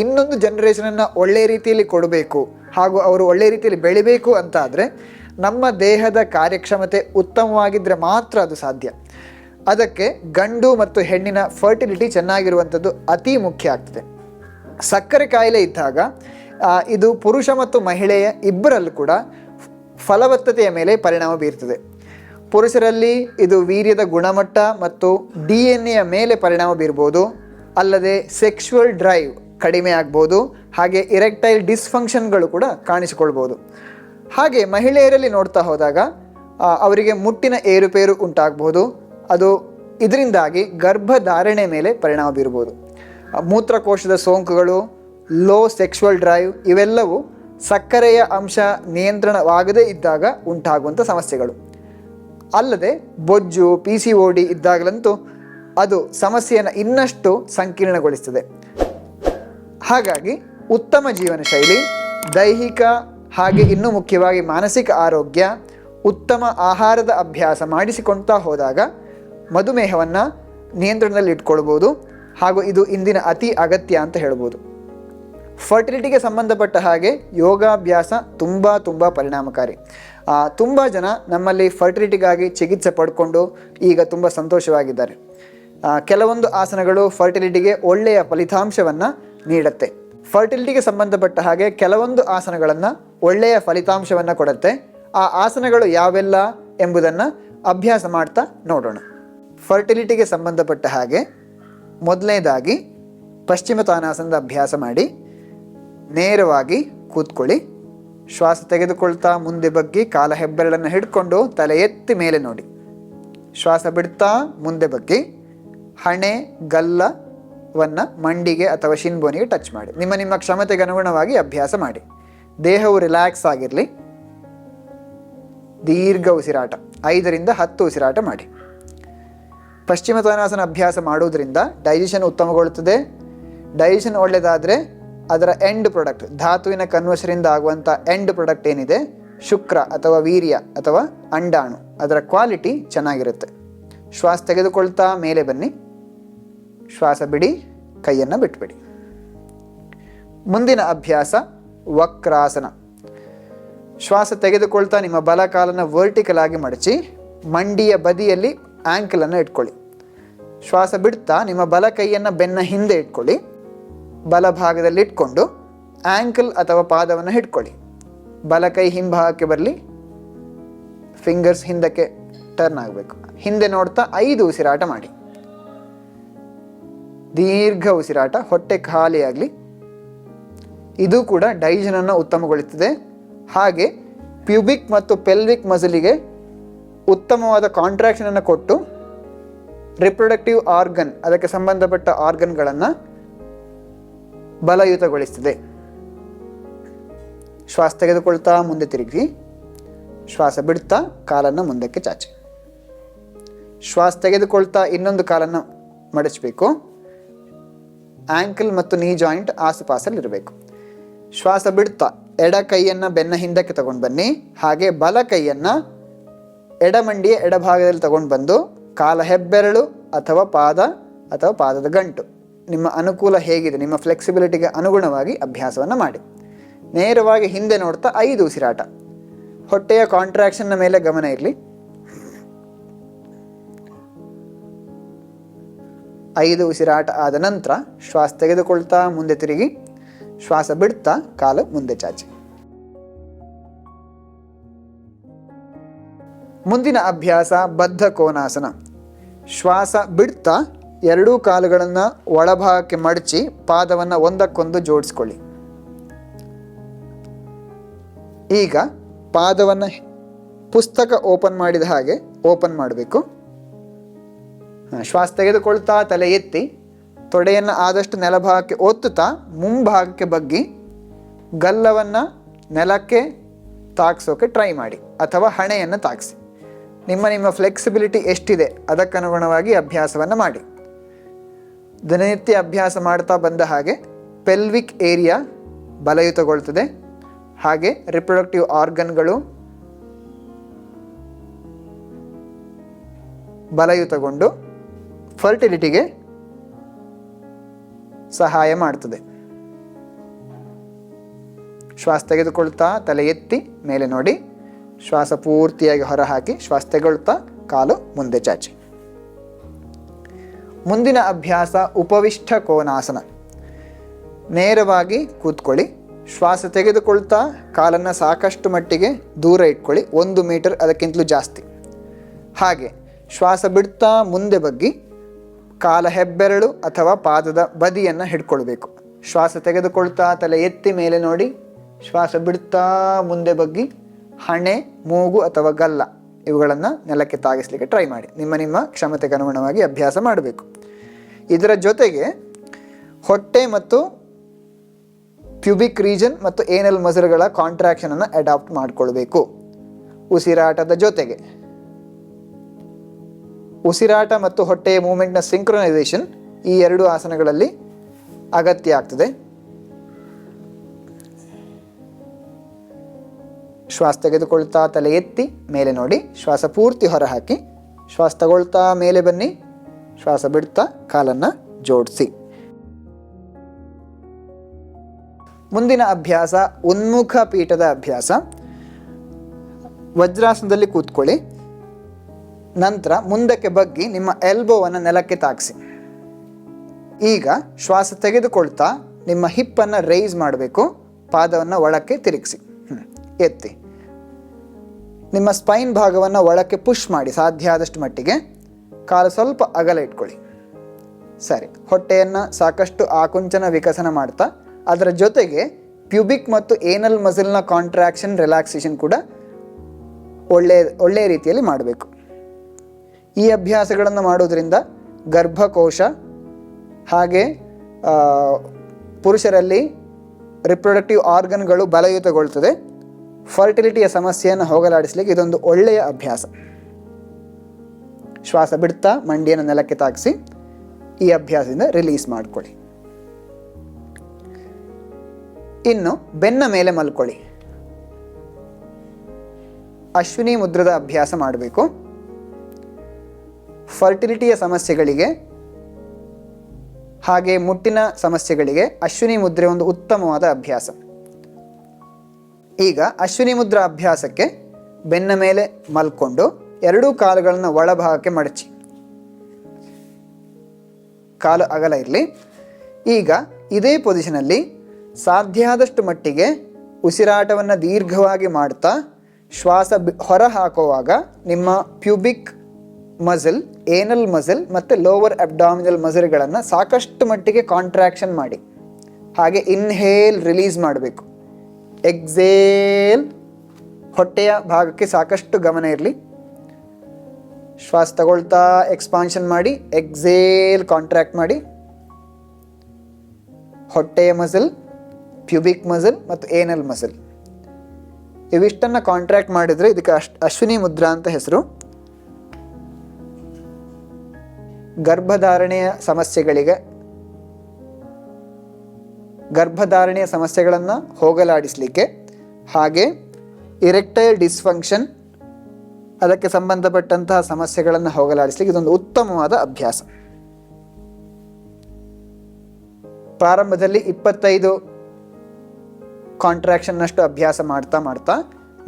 ಇನ್ನೊಂದು ಜನ್ರೇಷನನ್ನು ಒಳ್ಳೆಯ ರೀತಿಯಲ್ಲಿ ಕೊಡಬೇಕು ಹಾಗೂ ಅವರು ಒಳ್ಳೆಯ ರೀತಿಯಲ್ಲಿ ಬೆಳಿಬೇಕು ಅಂತ ಆದರೆ ನಮ್ಮ ದೇಹದ ಕಾರ್ಯಕ್ಷಮತೆ ಉತ್ತಮವಾಗಿದ್ದರೆ ಮಾತ್ರ ಅದು ಸಾಧ್ಯ. ಅದಕ್ಕೆ ಗಂಡು ಮತ್ತು ಹೆಣ್ಣಿನ ಫರ್ಟಿಲಿಟಿ ಚೆನ್ನಾಗಿರುವಂಥದ್ದು ಅತಿ ಮುಖ್ಯ ಆಗ್ತದೆ. ಸಕ್ಕರೆ ಕಾಯಿಲೆ ಇದ್ದಾಗ ಇದು ಪುರುಷ ಮತ್ತು ಮಹಿಳೆಯ ಇಬ್ಬರಲ್ಲೂ ಕೂಡ ಫಲವತ್ತತೆಯ ಮೇಲೆ ಪರಿಣಾಮ ಬೀರ್ತದೆ. ಪುರುಷರಲ್ಲಿ ಇದು ವೀರ್ಯದ ಗುಣಮಟ್ಟ ಮತ್ತು ಡಿ ಎನ್ ಎಯ ಮೇಲೆ ಪರಿಣಾಮ ಬೀರ್ಬೋದು. ಅಲ್ಲದೆ ಸೆಕ್ಷುವಲ್ ಡ್ರೈವ್ ಕಡಿಮೆ ಆಗ್ಬೋದು, ಹಾಗೆ ಇರೆಕ್ಟೈಲ್ ಡಿಸ್ಫಂಕ್ಷನ್ಗಳು ಕೂಡ ಕಾಣಿಸಿಕೊಳ್ಬೋದು. ಹಾಗೆ ಮಹಿಳೆಯರಲ್ಲಿ ನೋಡ್ತಾ ಹೋದಾಗ ಅವರಿಗೆ ಮುಟ್ಟಿನ ಏರುಪೇರು ಉಂಟಾಗಬಹುದು ಅದು ಇದರಿಂದಾಗಿ ಗರ್ಭಧಾರಣೆ ಮೇಲೆ ಪರಿಣಾಮ ಬೀರ್ಬೋದು. ಮೂತ್ರಕೋಶದ ಸೋಂಕುಗಳು ಲೋ ಸೆಕ್ಷುವಲ್ ಡ್ರೈವ್ ಇವೆಲ್ಲವೂ ಸಕ್ಕರೆಯ ಅಂಶ ನಿಯಂತ್ರಣವಾಗದೇ ಇದ್ದಾಗ ಉಂಟಾಗುವಂಥ ಸಮಸ್ಯೆಗಳು. ಅಲ್ಲದೆ ಬೊಜ್ಜು ಪಿ ಸಿ ಓ ಡಿ ಇದ್ದಾಗಲಂತೂ ಅದು ಸಮಸ್ಯೆಯನ್ನು ಇನ್ನಷ್ಟು ಸಂಕೀರ್ಣಗೊಳಿಸ್ತದೆ. ಹಾಗಾಗಿ ಉತ್ತಮ ಜೀವನ ಶೈಲಿ, ದೈಹಿಕ ಹಾಗೆ ಇನ್ನೂ ಮುಖ್ಯವಾಗಿ ಮಾನಸಿಕ ಆರೋಗ್ಯ, ಉತ್ತಮ ಆಹಾರದ ಅಭ್ಯಾಸ ಮಾಡಿಸಿಕೊಳ್ತಾ ಹೋದಾಗ ಮಧುಮೇಹವನ್ನು ನಿಯಂತ್ರಣದಲ್ಲಿ ಇಟ್ಕೊಳ್ಬೋದು ಹಾಗೂ ಇದು ಇಂದಿನ ಅತಿ ಅಗತ್ಯ ಅಂತ ಹೇಳ್ಬೋದು. ಫರ್ಟಿಲಿಟಿಗೆ ಸಂಬಂಧಪಟ್ಟ ಹಾಗೆ ಯೋಗಾಭ್ಯಾಸ ತುಂಬ ತುಂಬ ಪರಿಣಾಮಕಾರಿ. ತುಂಬ ಜನ ನಮ್ಮಲ್ಲಿ ಫರ್ಟಿಲಿಟಿಗಾಗಿ ಚಿಕಿತ್ಸೆ ಪಡ್ಕೊಂಡು ಈಗ ತುಂಬ ಸಂತೋಷವಾಗಿದ್ದಾರೆ. ಕೆಲವೊಂದು ಆಸನಗಳು ಫರ್ಟಿಲಿಟಿಗೆ ಒಳ್ಳೆಯ ಫಲಿತಾಂಶವನ್ನು ನೀಡುತ್ತೆ. ಫರ್ಟಿಲಿಟಿಗೆ ಸಂಬಂಧಪಟ್ಟ ಹಾಗೆ ಕೆಲವೊಂದು ಆಸನಗಳನ್ನು ಒಳ್ಳೆಯ ಫಲಿತಾಂಶವನ್ನು ಕೊಡುತ್ತೆ. ಆ ಆಸನಗಳು ಯಾವೆಲ್ಲ ಎಂಬುದನ್ನು ಅಭ್ಯಾಸ ಮಾಡ್ತಾ ನೋಡೋಣ. ಫರ್ಟಿಲಿಟಿಗೆ ಸಂಬಂಧಪಟ್ಟ ಹಾಗೆ ಮೊದಲನೇದಾಗಿ ಪಶ್ಚಿಮ ತಾನಾಸನದ ಅಭ್ಯಾಸ ಮಾಡಿ, ನೇರವಾಗಿ ಕೂತ್ಕೊಳ್ಳಿ, ಶ್ವಾಸ ತೆಗೆದುಕೊಳ್ತಾ ಮುಂದೆ ಬಗ್ಗಿ ಕಾಲ ಹೆಬ್ಬೆರಳನ್ನು ಹಿಡ್ಕೊಂಡು ತಲೆ ಎತ್ತಿ ಮೇಲೆ ನೋಡಿ. ಶ್ವಾಸ ಬಿಡ್ತಾ ಮುಂದೆ ಬಗ್ಗಿ, ಹಣೆ ಗಲ್ಲವನ್ನು ಮಂಡಿಗೆ ಅಥವಾ ಶಿನ್ಬೋನಿಗೆ ಟಚ್ ಮಾಡಿ. ನಿಮ್ಮ ನಿಮ್ಮ ಕ್ಷಮತೆಗೆ ಅನುಗುಣವಾಗಿ ಅಭ್ಯಾಸ ಮಾಡಿ. ದೇಹವು ರಿಲ್ಯಾಕ್ಸ್ ಆಗಿರಲಿ. ದೀರ್ಘ ಉಸಿರಾಟ. ಐದರಿಂದ ಹತ್ತು ಉಸಿರಾಟ ಮಾಡಿ. ಪಶ್ಚಿಮ ತಾನಾಸನ ಅಭ್ಯಾಸ ಮಾಡುವುದರಿಂದ ಡೈಜೆಷನ್ ಉತ್ತಮಗೊಳ್ಳುತ್ತದೆ. ಡೈಜೆಷನ್ ಒಳ್ಳೆಯದಾದರೆ ಅದರ ಎಂಡ್ ಪ್ರಾಡಕ್ಟ್ ಧಾತುವಿನ ಕನ್ವರ್ಷರಿಂದ ಆಗುವಂಥ ಎಂಡ್ ಪ್ರಾಡಕ್ಟ್ ಏನಿದೆ? ಶುಕ್ರ ಅಥವಾ ವೀರ್ಯ ಅಥವಾ ಅಂಡಾಣು. ಅದರ ಕ್ವಾಲಿಟಿ ಚೆನ್ನಾಗಿರುತ್ತೆ. ಶ್ವಾಸ ತೆಗೆದುಕೊಳ್ತಾ ಮೇಲೆ ಬನ್ನಿ. ಶ್ವಾಸ ಬಿಡಿ, ಕೈಯನ್ನು ಬಿಟ್ಬಿಡಿ. ಮುಂದಿನ ಅಭ್ಯಾಸ ವಕ್ರಾಸನ. ಶ್ವಾಸ ತೆಗೆದುಕೊಳ್ತಾ ನಿಮ್ಮ ಬಲ ಕಾಲನ್ನು ವರ್ಟಿಕಲ್ ಆಗಿ ಮಡಚಿ, ಮಂಡಿಯ ಬದಿಯಲ್ಲಿ ಆ್ಯಂಕಲನ್ನು ಇಟ್ಕೊಳ್ಳಿ. ಶ್ವಾಸ ಬಿಡ್ತಾ ನಿಮ್ಮ ಬಲ ಕೈಯನ್ನು ಬೆನ್ನ ಹಿಂದೆ ಇಟ್ಕೊಳ್ಳಿ. ಬಲ ಭಾಗದಲ್ಲಿ ಇಟ್ಕೊಂಡು ಆ್ಯಂಕಲ್ ಅಥವಾ ಪಾದವನ್ನು ಹಿಡ್ಕೊಳ್ಳಿ. ಬಲ ಕೈ ಹಿಂಭಾಗಕ್ಕೆ ಬರಲಿ. ಫಿಂಗರ್ಸ್ ಹಿಂದಕ್ಕೆ ಟರ್ನ್ ಆಗಬೇಕು. ಹಿಂದೆ ನೋಡ್ತಾ ಐದು ಉಸಿರಾಟ ಮಾಡಿ. ದೀರ್ಘ ಉಸಿರಾಟ, ಹೊಟ್ಟೆ ಖಾಲಿಯಾಗಲಿ ಇದು ಕೂಡ ಡೈಜನನ್ನು ಉತ್ತಮಗೊಳಿಸುತ್ತದೆ. ಹಾಗೆ ಪ್ಯೂಬಿಕ್ ಮತ್ತು ಪೆಲ್ವಿಕ್ ಮಸಲಿಗೆ ಉತ್ತಮವಾದ ಕಾಂಟ್ರಾಕ್ಷನನ್ನು ಕೊಟ್ಟು ರಿಪ್ರೊಡಕ್ಟಿವ್ ಆರ್ಗನ್ ಅದಕ್ಕೆ ಸಂಬಂಧಪಟ್ಟ ಆರ್ಗನ್ಗಳನ್ನು ಬಲಯುತಗೊಳಿಸ್ತದೆ ಶ್ವಾಸ ತೆಗೆದುಕೊಳ್ತಾ ಮುಂದೆ ತಿರುಗಿ, ಶ್ವಾಸ ಬಿಡ್ತಾ ಕಾಲನ್ನು ಮುಂದಕ್ಕೆ ಚಾಚಿ. ಶ್ವಾಸ ತೆಗೆದುಕೊಳ್ತಾ ಇನ್ನೊಂದು ಕಾಲನ್ನು ಮಡಚಬೇಕು. ಆ್ಯಂಕಲ್ ಮತ್ತು ನೀ ಜಾಯಿಂಟ್ ಆಸುಪಾಸಲ್ಲಿರಬೇಕು. ಶ್ವಾಸ ಬಿಡ್ತಾ, ಎಡ ಕೈಯನ್ನು ಬೆನ್ನ ಹಿಂದಕ್ಕೆ ತಗೊಂಡು ಬನ್ನಿ. ಹಾಗೆ ಬಲ ಕೈಯನ್ನು ಎಡಮಂಡಿಯ ಎಡಭಾಗದಲ್ಲಿ ತಗೊಂಡು ಬಂದು ಕಾಲ ಹೆಬ್ಬೆರಳು ಅಥವಾ ಪಾದ ಅಥವಾ ಪಾದದ ಗಂಟು. ನಿಮ್ಮ ಅನುಕೂಲ ಹೇಗಿದೆ? ನಿಮ್ಮ ಫ್ಲೆಕ್ಸಿಬಿಲಿಟಿಗೆ ಅನುಗುಣವಾಗಿ ಅಭ್ಯಾಸವನ್ನು ಮಾಡಿ. ನೇರವಾಗಿ ಹಿಂದೆ ನೋಡ್ತಾ ಐದು ಉಸಿರಾಟ. ಹೊಟ್ಟೆಯ ಕಾಂಟ್ರಾಕ್ಷನ್ನ ಮೇಲೆ ಗಮನ ಇರಲಿ. ಐದು ಉಸಿರಾಟ ಆದ ನಂತರ ಶ್ವಾಸ ತೆಗೆದುಕೊಳ್ತಾ ಮುಂದೆ ತಿರುಗಿ, ಶ್ವಾಸ ಬಿಡ್ತಾ ಕಾಲು ಮುಂದೆ ಚಾಚಿ. ಮುಂದಿನ ಅಭ್ಯಾಸ ಬದ್ಧ ಕೋನಾಸನ ಶ್ವಾಸ ಬಿಡ್ತಾ ಎರಡೂ ಕಾಲುಗಳನ್ನು ಒಳಭಾಗಕ್ಕೆ ಮಡಚಿ ಪಾದವನ್ನು ಒಂದಕ್ಕೊಂದು ಜೋಡಿಸ್ಕೊಳ್ಳಿ. ಈಗ ಪಾದವನ್ನು ಪುಸ್ತಕ ಓಪನ್ ಮಾಡಿದ ಹಾಗೆ ಓಪನ್ ಮಾಡಬೇಕು. ಶ್ವಾಸ ತೆಗೆದುಕೊಳ್ತಾ ತಲೆ ಎತ್ತಿ, ತೊಡೆಯನ್ನು ಆದಷ್ಟು ನೆಲಭಾಗಕ್ಕೆ ಒತ್ತುತ್ತಾ, ಮುಂಭಾಗಕ್ಕೆ ಬಗ್ಗಿ, ಗಲ್ಲವನ್ನು ನೆಲಕ್ಕೆ ತಾಗಿಸೋಕೆ ಟ್ರೈ ಮಾಡಿ, ಅಥವಾ ಹಣೆಯನ್ನು ತಾಗಿಸಿ ನಿಮ್ಮ ನಿಮ್ಮ ಫ್ಲೆಕ್ಸಿಬಿಲಿಟಿ ಎಷ್ಟಿದೆ, ಅದಕ್ಕನುಗುಣವಾಗಿ ಅಭ್ಯಾಸವನ್ನು ಮಾಡಿ. ದಿನನಿತ್ಯ ಅಭ್ಯಾಸ ಮಾಡ್ತಾ ಬಂದ ಹಾಗೆ ಪೆಲ್ವಿಕ್ ಏರಿಯಾ ಬಲಯುತಗೊಳ್ತದೆ. ಹಾಗೆ ರಿಪ್ರೊಡಕ್ಟಿವ್ ಆರ್ಗನ್ಗಳು ಬಲಯುತಗೊಂಡು ಫರ್ಟಿಲಿಟಿಗೆ ಸಹಾಯ ಮಾಡ್ತದೆ. ಶ್ವಾಸ ತೆಗೆದುಕೊಳ್ತಾ ತಲೆ ಎತ್ತಿ ಮೇಲೆ ನೋಡಿ. ಶ್ವಾಸ ಪೂರ್ತಿಯಾಗಿ ಹೊರಹಾಕಿ ಶ್ವಾಸ ತೆಗೊಳ್ತಾ ಕಾಲು ಮುಂದೆ ಚಾಚಿ. ಮುಂದಿನ ಅಭ್ಯಾಸ ಉಪವಿಷ್ಟ ಕೋನಾಸನ. ನೇರವಾಗಿ ಕೂತ್ಕೊಳ್ಳಿ. ಶ್ವಾಸ ತೆಗೆದುಕೊಳ್ತಾ ಕಾಲನ್ನು ಸಾಕಷ್ಟು ಮಟ್ಟಿಗೆ ದೂರ ಇಟ್ಕೊಳ್ಳಿ. ಒಂದು ಮೀಟರ್ ಅದಕ್ಕಿಂತಲೂ ಜಾಸ್ತಿ. ಹಾಗೆ ಶ್ವಾಸ ಬಿಡ್ತಾ ಮುಂದೆ ಬಗ್ಗಿ ಕಾಲ ಹೆಬ್ಬೆರಳು ಅಥವಾ ಪಾದದ ಬದಿಯನ್ನು ಹಿಡ್ಕೊಳ್ಬೇಕು. ಶ್ವಾಸ ತೆಗೆದುಕೊಳ್ತಾ ತಲೆ ಎತ್ತಿ ಮೇಲೆ ನೋಡಿ. ಶ್ವಾಸ ಬಿಡ್ತಾ ಮುಂದೆ ಬಗ್ಗಿ. ಹಣೆ, ಮೂಗು ಅಥವಾ ಗಲ್ಲ ಇವುಗಳನ್ನು ನೆಲಕ್ಕೆ ತಾಗಿಸ್ಲಿಕ್ಕೆ ಟ್ರೈ ಮಾಡಿ. ನಿಮ್ಮ ನಿಮ್ಮ ಕ್ಷಮತೆಗೆ ಅನುಗುಣವಾಗಿ ಅಭ್ಯಾಸ ಮಾಡಬೇಕು. ಇದರ ಜೊತೆಗೆ ಹೊಟ್ಟೆ ಮತ್ತು ಪ್ಯೂಬಿಕ್ ರೀಜನ್ ಮತ್ತು ಏನಲ್ ಮಸಲ್ಗಳ ಕಾಂಟ್ರಾಕ್ಷನನ್ನು ಅಡಾಪ್ಟ್ ಮಾಡಿಕೊಳ್ಬೇಕು. ಉಸಿರಾಟದ ಜೊತೆಗೆ ಉಸಿರಾಟ ಮತ್ತು ಹೊಟ್ಟೆಯ ಮೂಮೆಂಟ್ನ ಸಿಂಕ್ರೊನೈಸೇಷನ್ ಈ ಎರಡು ಆಸನಗಳಲ್ಲಿ ಅಗತ್ಯ ಆಗ್ತದೆ. ಶ್ವಾಸ ತೆಗೆದುಕೊಳ್ತಾ ತಲೆ ಎತ್ತಿ ಮೇಲೆ ನೋಡಿ. ಶ್ವಾಸ ಪೂರ್ತಿ ಹೊರಹಾಕಿ. ಶ್ವಾಸ ತಗೊಳ್ತಾ ಮೇಲೆ ಬನ್ನಿ. ಶ್ವಾಸ ಬಿಡ್ತಾ ಕಾಲನ್ನು ಜೋಡಿಸಿ. ಮುಂದಿನ ಅಭ್ಯಾಸ ಉನ್ಮುಖ ಪೀಠದ ಅಭ್ಯಾಸ. ವಜ್ರಾಸನದಲ್ಲಿ ಕೂತ್ಕೊಳ್ಳಿ. ನಂತರ ಮುಂದಕ್ಕೆ ಬಗ್ಗಿ ನಿಮ್ಮ ಎಲ್ಬೋವನ್ನು ನೆಲಕ್ಕೆ ತಾಗಿಸಿ ಈಗ ಶ್ವಾಸ ತೆಗೆದುಕೊಳ್ತಾ ನಿಮ್ಮ ಹಿಪ್ಪನ್ನು ರೈಸ್ ಮಾಡಬೇಕು. ಪಾದವನ್ನು ಒಳಕ್ಕೆ ತಿರುಗಿಸಿ. ಎತ್ತಿ. ನಿಮ್ಮ ಸ್ಪೈನ್ ಭಾಗವನ್ನು ಒಳಕ್ಕೆ ಪುಷ್ ಮಾಡಿ, ಸಾಧ್ಯ ಆದಷ್ಟು ಮಟ್ಟಿಗೆ. ಕಾಲು ಸ್ವಲ್ಪ ಅಗಲ ಇಟ್ಕೊಳ್ಳಿ. ಸರಿ, ಹೊಟ್ಟೆಯನ್ನು ಸಾಕಷ್ಟು ಆಕುಂಚನ ವಿಕಸನ ಮಾಡ್ತಾ, ಅದರ ಜೊತೆಗೆ ಪ್ಯೂಬಿಕ್ ಮತ್ತು ಏನಲ್ ಮಸಲ್ನ ಕಾಂಟ್ರಾಕ್ಷನ್ ರಿಲ್ಯಾಕ್ಸೇಷನ್ ಕೂಡ ಒಳ್ಳೆಯ ಒಳ್ಳೆಯ ರೀತಿಯಲ್ಲಿ ಮಾಡಬೇಕು. ಈ ಅಭ್ಯಾಸಗಳನ್ನು ಮಾಡೋದ್ರಿಂದ ಗರ್ಭಕೋಶ ಹಾಗೆ ಪುರುಷರಲ್ಲಿ ರಿಪ್ರೊಡಕ್ಟಿವ್ ಆರ್ಗನ್ಗಳು ಬಲಯುತಗೊಳ್ತದೆ. ಫರ್ಟಿಲಿಟಿಯ ಸಮಸ್ಯೆಯನ್ನು ಹೋಗಲಾಡಿಸಲಿಕ್ಕೆ ಇದೊಂದು ಒಳ್ಳೆಯ ಅಭ್ಯಾಸ. ಶ್ವಾಸ ಬಿಡ್ತಾ, ಮಂಡಿಯನ್ನು ನೆಲಕ್ಕೆ ತಾಗಿಸಿ ಈ ಅಭ್ಯಾಸದಿಂದ ರಿಲೀಸ್ ಮಾಡ್ಕೊಳ್ಳಿ. ಇನ್ನು ಬೆನ್ನ ಮೇಲೆ ಮಲ್ಕೊಳ್ಳಿ. ಅಶ್ವಿನಿ ಮುದ್ರದ ಅಭ್ಯಾಸ ಮಾಡಬೇಕು. ಫರ್ಟಿಲಿಟಿಯ ಸಮಸ್ಯೆಗಳಿಗೆ, ಹಾಗೆ ಮುಟ್ಟಿನ ಸಮಸ್ಯೆಗಳಿಗೆ ಅಶ್ವಿನಿ ಮುದ್ರೆ ಒಂದು ಉತ್ತಮವಾದ ಅಭ್ಯಾಸ. ಈಗ ಅಶ್ವಿನಿ ಮುದ್ರಾ ಅಭ್ಯಾಸಕ್ಕೆ ಬೆನ್ನ ಮೇಲೆ ಮಲ್ಕೊಂಡು ಎರಡೂ ಕಾಲುಗಳನ್ನು ಒಳಭಾಗಕ್ಕೆ ಮಡಚಿ. ಕಾಲು ಅಗಲ ಇರಲಿ. ಈಗ ಇದೇ ಪೊಸಿಷನಲ್ಲಿ ಸಾಧ್ಯ ಆದಷ್ಟು ಮಟ್ಟಿಗೆ ಉಸಿರಾಟವನ್ನು ದೀರ್ಘವಾಗಿ ಮಾಡ್ತಾ ಶ್ವಾಸ ಹೊರ ಹಾಕುವಾಗ ನಿಮ್ಮ ಪ್ಯೂಬಿಕ್ ಮಸಲ್ ಏನಲ್ ಮಸಲ್ ಮತ್ತು ಲೋವರ್ ಅಬ್ಡಾಮಿನಲ್ ಮಸಲ್ಗಳನ್ನು ಸಾಕಷ್ಟು ಮಟ್ಟಿಗೆ ಕಾಂಟ್ರಾಕ್ಷನ್ ಮಾಡಿ. ಹಾಗೆ ಇನ್ಹೇಲ್ ರಿಲೀಸ್ ಮಾಡಬೇಕು. ಎಕ್ಸೇಲ್ ಹೊಟ್ಟೆಯ ಭಾಗಕ್ಕೆ ಸಾಕಷ್ಟು ಗಮನ ಇರಲಿ. ಶ್ವಾಸ ತಗೊಳ್ತಾ ಎಕ್ಸ್ಪಾನ್ಷನ್ ಮಾಡಿ ಎಕ್ಸೇಲ್ ಕಾಂಟ್ರಾಕ್ಟ್ ಮಾಡಿ. ಹೊಟ್ಟೆಯ ಮಸಲ್ ಪ್ಯೂಬಿಕ್ ಮಸಲ್ ಮತ್ತು ಏನಲ್ ಮಸಲ್. ಇವಿಷ್ಟನ್ನು ಕಾಂಟ್ರಾಕ್ಟ್ ಮಾಡಿದರೆ ಇದಕ್ಕೆ ಅಶ್, ಅಶ್ವಿನಿ ಮುದ್ರಾ ಅಂತ ಹೆಸರು. ಗರ್ಭಧಾರಣೆಯ ಸಮಸ್ಯೆಗಳಿಗೆ ಗರ್ಭಧಾರಣೆಯ ಸಮಸ್ಯೆಗಳನ್ನು ಹೋಗಲಾಡಿಸಲಿಕ್ಕೆ ಹಾಗೆ ಇರೆಕ್ಟೈಲ್ ಡಿಸ್ಫಂಕ್ಷನ್ ಅದಕ್ಕೆ ಸಂಬಂಧಪಟ್ಟಂತಹ ಸಮಸ್ಯೆಗಳನ್ನು ಹೋಗಲಾಡಿಸಲಿಕ್ಕೆ ಇದೊಂದು ಉತ್ತಮವಾದ ಅಭ್ಯಾಸ. ಪ್ರಾರಂಭದಲ್ಲಿ ಇಪ್ಪತ್ತೈದು ಕಾಂಟ್ರಾಕ್ಷನ್ನಷ್ಟು ಅಭ್ಯಾಸ ಮಾಡ್ತಾ ಮಾಡ್ತಾ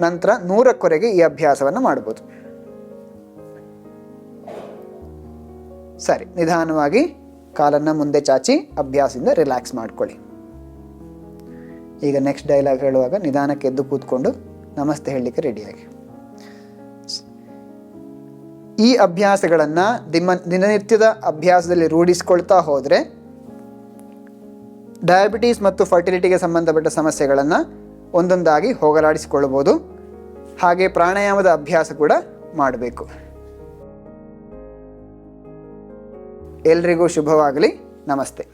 ನಂತರ ನೂರಕ್ಕೊರೆಗೆ ಈ ಅಭ್ಯಾಸವನ್ನು ಮಾಡ್ಬೋದು. ಸರಿ, ನಿಧಾನವಾಗಿ ಕಾಲನ್ನು ಮುಂದೆ ಚಾಚಿ ಅಭ್ಯಾಸದಿಂದ ರಿಲ್ಯಾಕ್ಸ್ ಮಾಡ್ಕೊಳ್ಳಿ. ಈಗ ನೆಕ್ಸ್ಟ್ ಡೈಲಾಗ್ ಹೇಳುವಾಗ ನಿಧಾನಕ್ಕೆ ಎದ್ದು ಕೂತ್ಕೊಂಡು ನಮಸ್ತೆ ಹೇಳಲಿಕ್ಕೆ ರೆಡಿಯಾಗಿ ಈ ಅಭ್ಯಾಸಗಳನ್ನು ನಿಮ್ಮ ದಿನನಿತ್ಯದ ಅಭ್ಯಾಸದಲ್ಲಿ ರೂಢಿಸ್ಕೊಳ್ತಾ ಹೋದರೆ ಡಯಾಬಿಟೀಸ್ ಮತ್ತು ಫರ್ಟಿಲಿಟಿಗೆ ಸಂಬಂಧಪಟ್ಟ ಸಮಸ್ಯೆಗಳನ್ನು ಒಂದೊಂದಾಗಿ ಹೋಗಲಾಡಿಸಿಕೊಳ್ಳಬಹುದು. ಹಾಗೆ ಪ್ರಾಣಾಯಾಮದ ಅಭ್ಯಾಸ ಕೂಡ ಮಾಡಬೇಕು. ಎಲ್ರಿಗೂ ಶುಭವಾಗಲಿ. ನಮಸ್ತೆ.